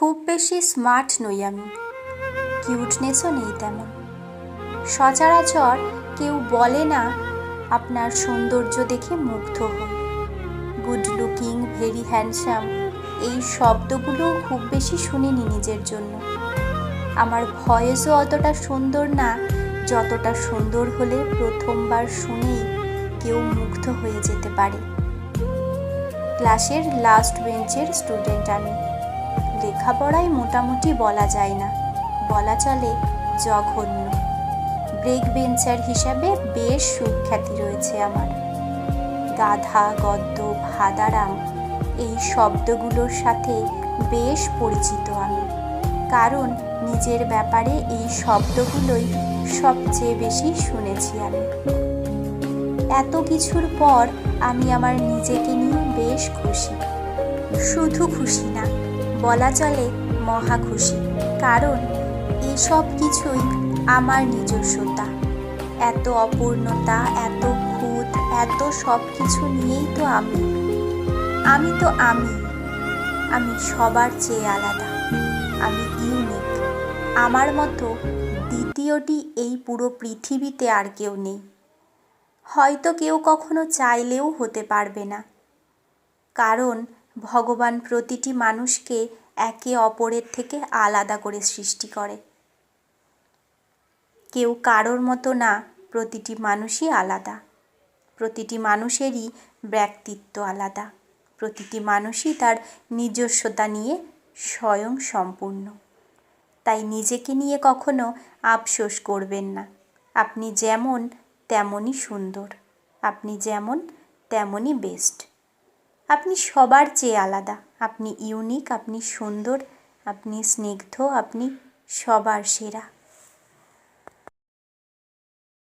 খুব বেশি স্মার্ট নই আমি। কিউটনেসও নেই তেমন। সচরাচর কেউ বলে না, আপনার সৌন্দর্য দেখে মুগ্ধ হই গুড লুকিং ভেরি হ্যান্ডসাম এই শব্দগুলো খুব বেশি শুনিনি নিজের জন্য। আমার ভয়েসও অতটা সুন্দর না, যতটা সুন্দর হলে প্রথমবার শুনেই কেউ মুগ্ধ হয়ে যেতে পারে। ক্লাসের লাস্ট বেঞ্চের স্টুডেন্ট আমি। লেখাপড়ায় মোটামুটি বলা যায় না। বলা চলে জঘন্য। ব্রেক বেঞ্চার হিসাবে বেশ সুখ্যাতি রয়েছে আমার। গাধা, গদ্য, ভাদারাম এই শব্দগুলোর সাথে বেশ পরিচিত আমি। কারণ নিজের ব্যাপারে এই শব্দগুলোই সবচেয়ে বেশি শুনেছি আমি। এত কিছুর পর আমি আমার নিজেকে নিয়ে বেশ খুশি। শুধু খুশি না বলা চলে মহা খুশি। কারণ এসব কিছুই আমার নিজস্বতা। এত অপূর্ণতা, এত খুঁত, এত সব কিছু নিয়েই তো আমি। আমি তো আমি। আমি সবার চেয়ে আলাদা। আমি ইউনিক। আমার মতো দ্বিতীয়টি এই পুরো পৃথিবীতে আর কেউ নেই। হয়তো কেউ কখনো চাইলেও হতে পারবে না। কারণ ভগবান প্রতিটি মানুষকে একে অপরের থেকে আলাদা করে সৃষ্টি করে। কেউ কারোর মতো না, প্রতিটি মানুষই আলাদা। প্রতিটি মানুষেরই ব্যক্তিত্ব আলাদা। প্রতিটি মানুষই তার নিজস্বতা নিয়ে স্বয়ং সম্পূর্ণ। তাই নিজেকে নিয়ে কখনো আফসোস করবেন না। আপনি যেমন, তেমনই সুন্দর। আপনি যেমন, তেমনই বেস্ট আপনি সবার চেয়ে আলাদা। আপনি ইউনিক আপনি সুন্দর আপনি স্নিগ্ধ আপনি সবার সেরা।